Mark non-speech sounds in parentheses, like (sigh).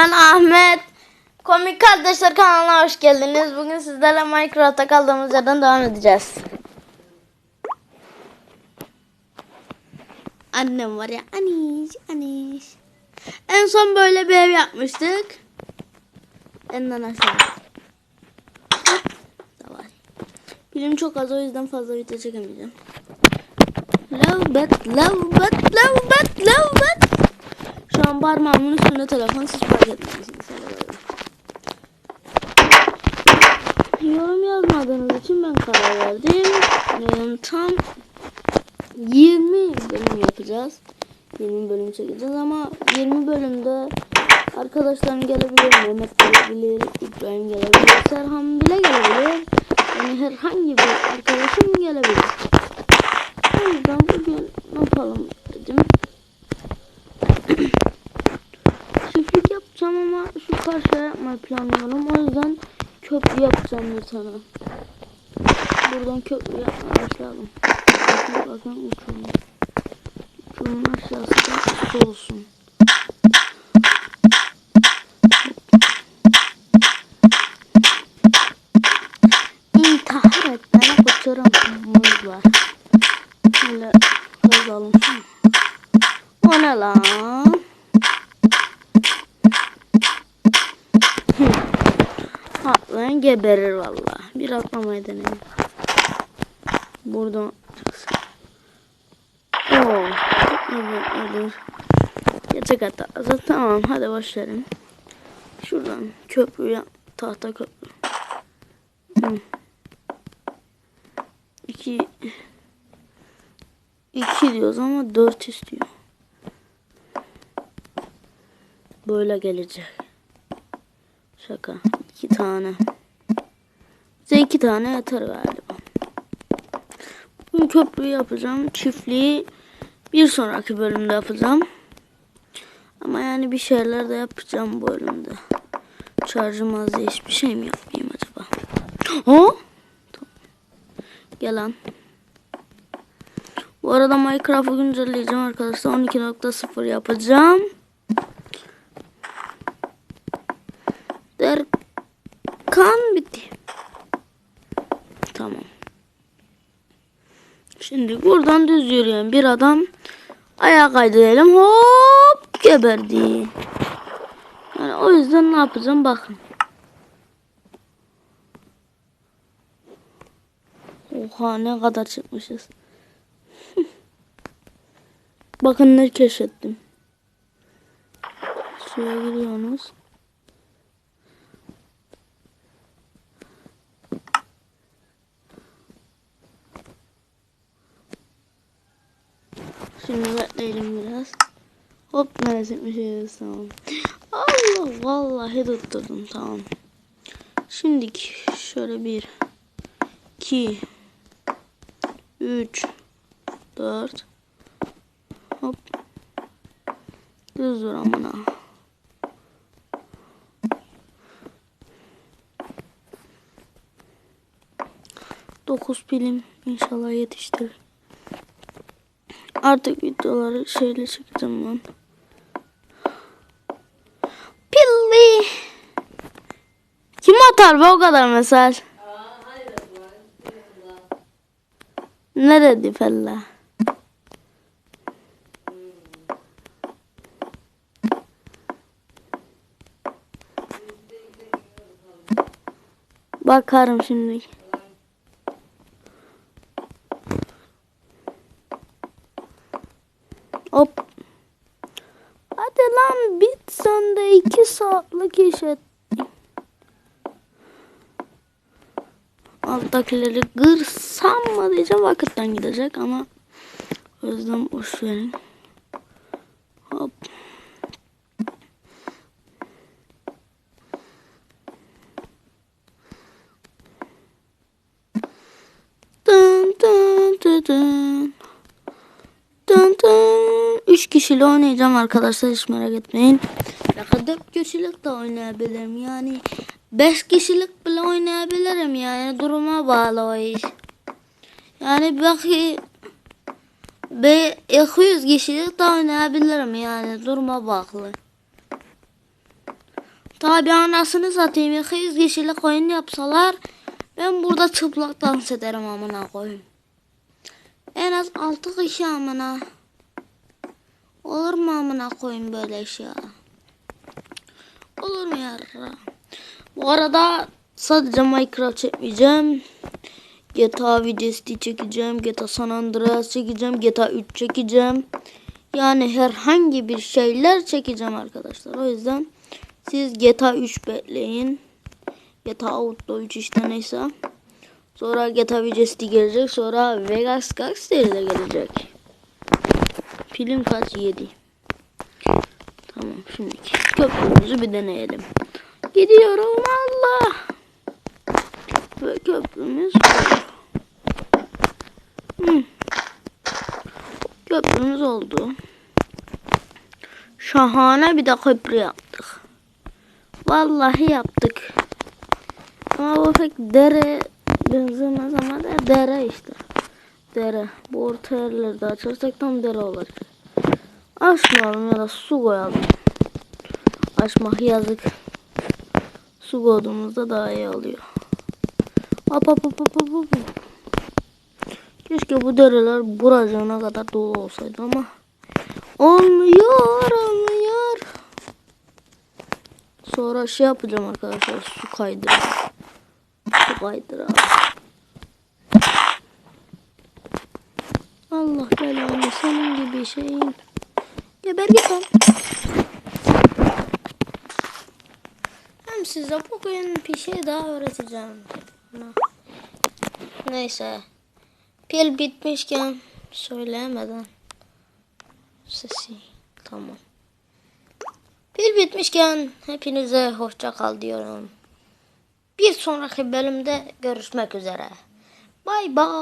Ben Ahmet. Komik Kardeşler kanalına hoş geldiniz. Bugün sizlerle Minecraft'ta kaldığımız yerden devam edeceğiz. Annem var ya. Aniş, aniş. En son böyle bir ev yapmıştık. Enden aşağı. Bilim çok az o yüzden fazla video çekemeyeceğim. Love bet, love bet, love bet, love bet. An parmağımın üstünde telefon siz fark etmezsiniz. Yorum yazmadığınız için ben karar verdim. Ee, tam 20 bölüm yapacağız. 20 bölüm çekeceğiz ama 20 bölümde arkadaşlarım gelebilir, Mehmet gelebilir, İbrahim gelebilir, Serhan bile gelebilir. Yani herhangi bir arkadaşım gelebilir. O yüzden bugün ne yapalım planlıyorum. O yüzden köprü yapacağım bir tane. Buradan köprü yapmaya başlayalım. Bakın bakın uçurum. Uçurumun aşağısı da su olsun. İntihar etmene uçurumumuz var. Şöyle yazalım şunu. O ne lan? Atlayan geberir valla. Bir atlamayı deneyelim. Buradan Oo. Evet, olur. Yatak hatta. Tamam hadi başlayalım. Şuradan köprü yap. Tahta köprü. Hı. İki iki diyoruz ama dört istiyor. Böyle gelecek. Şaka. İki tane. Bize iki tane yeter galiba. Bugün köprü yapacağım. Çiftliği bir sonraki bölümde yapacağım. Ama yani bir şeyler de yapacağım bu bölümde. Şarjım az diye hiçbir şey mi yapmayayım acaba? Ha? Gel. Bu arada Minecraft'ı güncelleyeceğim arkadaşlar. 12.0 yapacağım. Şimdi buradan düz yürüyen bir adam ayağa kaydı diyelim. Hop geberdi. Yani o yüzden ne yapacağım bakın. Oha ne kadar çıkmışız. (laughs) bakın ne keşfettim. Suya giriyorsunuz. Şimdi bekleyelim biraz. Hop neresi gitmişiz tamam. Allah vallahi tutturdum tamam. Şimdi şöyle bir, iki, üç, dört. Hop. Düz dur amına. Dokuz pilim inşallah yetiştirir. Artık videoları şeyle çekeceğim ben. Pilli. Kim atar be o kadar mesaj? Ne dedi fella? Bakarım şimdi. Hop. Hadi lan bit sen de iki saatlik iş et. Alttakileri kırsam mı diyeceğim vakitten gidecek ama o yüzden boş verin. Hop. Dın dın dın dın. Dın dın. Üç kişiyle oynayacağım arkadaşlar hiç merak etmeyin. Dört kişilik de oynayabilirim yani. Beş kişilik bile oynayabilirim yani duruma bağlı o iş. Yani belki be 200 kişilik de oynayabilirim yani duruma bağlı. Tabi anasını satayım. 200 kişilik oyun yapsalar ben burada çıplak dans ederim amına koyayım. En az 6 kişi amına. Olur mu amına koyayım böyle ya? Olur mu yarra? Bu arada sadece Minecraft çekmeyeceğim. GTA videosu çekeceğim. GTA San Andreas çekeceğim. GTA 3 çekeceğim. Yani herhangi bir şeyler çekeceğim arkadaşlar. O yüzden siz GTA 3 bekleyin. GTA Outlaw 3 işte neyse. Sonra GTA videosu gelecek. Sonra Vegas Gangster de gelecek. Film kaç? 7. Tamam şimdi köprümüzü bir deneyelim. Gidiyorum Allah. Ve köprümüz Hı. Köprümüz oldu. Şahane bir de köprü yaptık. Vallahi yaptık. Ama bu pek dere benzemez ama da dere işte. Dere. Bu orta yerlerde açarsak tam dere olacak. Açmayalım ya da su koyalım. Açmak yazık. Su koyduğumuzda daha iyi oluyor. Hop hop hop hop hop. Keşke bu dereler buracığına kadar dolu olsaydı ama olmuyor olmuyor. Sonra şey yapacağım arkadaşlar su kaydır. Su kaydır abi. Allah belanı senin gibi şeyin. Geber git lan. Hem size bugün bir şey daha öğreteceğim. Neyse. Pil bitmişken söyleyemeden sesi tamam. Pil bitmişken hepinize hoşça kal diyorum. Bir sonraki bölümde görüşmek üzere. Bay bay.